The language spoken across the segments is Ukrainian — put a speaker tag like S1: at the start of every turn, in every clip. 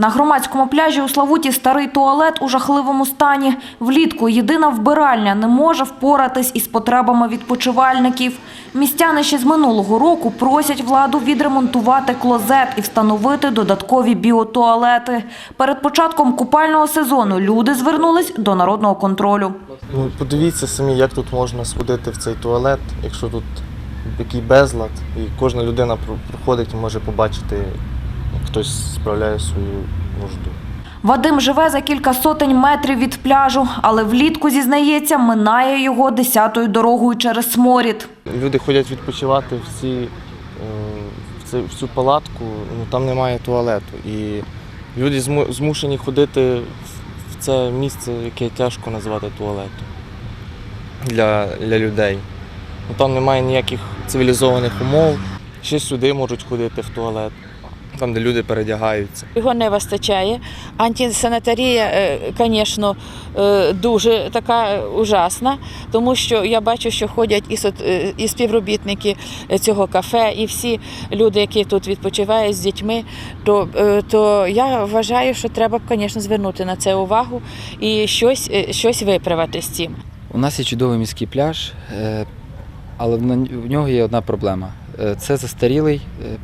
S1: На громадському пляжі у Славуті старий туалет у жахливому стані. Влітку єдина вбиральня не може впоратись із потребами відпочивальників. Містяни ще з минулого року просять владу відремонтувати клозет і встановити додаткові біотуалети. Перед початком купального сезону люди звернулись до народного контролю.
S2: Ну, подивіться самі, як тут можна сходити в цей туалет, якщо тут який безлад, і кожна людина про- проходить і може побачити, хтось справляє свою нужду.
S1: Вадим живе за кілька сотень метрів від пляжу, але влітку, зізнається, минає його десятою дорогою через сморід.
S2: Люди ходять відпочивати в, ці, е, в, цю палатку, ну там немає туалету. І люди змушені ходити в- це місце, яке тяжко назвати туалетом для, для людей. Ну, там немає ніяких цивілізованих умов. Ще сюди можуть ходити в туалет, там, де люди передягаються.
S3: Його не вистачає. Антисанітарія, звісно, дуже така ужасна, тому що я бачу, що ходять і сот- е, і співробітники цього кафе, і всі люди, які тут відпочивають з дітьми. То, е, то я вважаю, що треба б, звісно, звернути на це увагу і щось, е, щось виправити з цим.
S4: У нас є чудовий міський пляж, е, але в нього є одна проблема. Е, Це застарілий, е,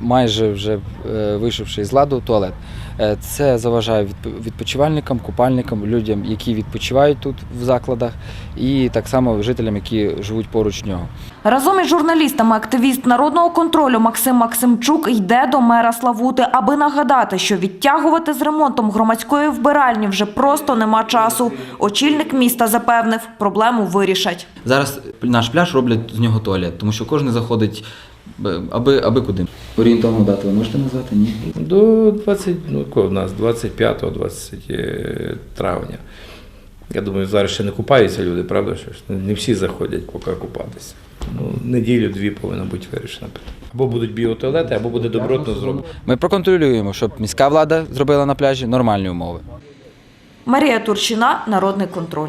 S4: майже вже е, вийшовши з ладу туалет. Е, Це заважає відп- відпочивальникам, купальникам, людям, які відпочивають тут в закладах, і так само жителям, які живуть поруч нього.
S1: Разом із журналістами активіст народного контролю Максим Максимчук йде до мера Славути, аби нагадати, що відтягувати з ремонтом громадської вбиральні вже просто нема часу. Очільник міста запевнив, проблему вирішать.
S4: Зараз наш пляж роблять з нього туалет, тому що кожен заходить аби, аби куди. Орієнтовну дату ви можете назвати? Ні?
S5: До 20, ну, коли в нас 25-20 травня. Я думаю, зараз ще не купаються люди, правда? Що ж? Не всі заходять поки купатися. Ну, неділю-дві повинно бути вирішено питання. Або будуть біотуалети, або буде добротно зроблено.
S4: Ми проконтролюємо, щоб міська влада зробила на пляжі нормальні умови.
S1: Марія Турчина, Народний контроль.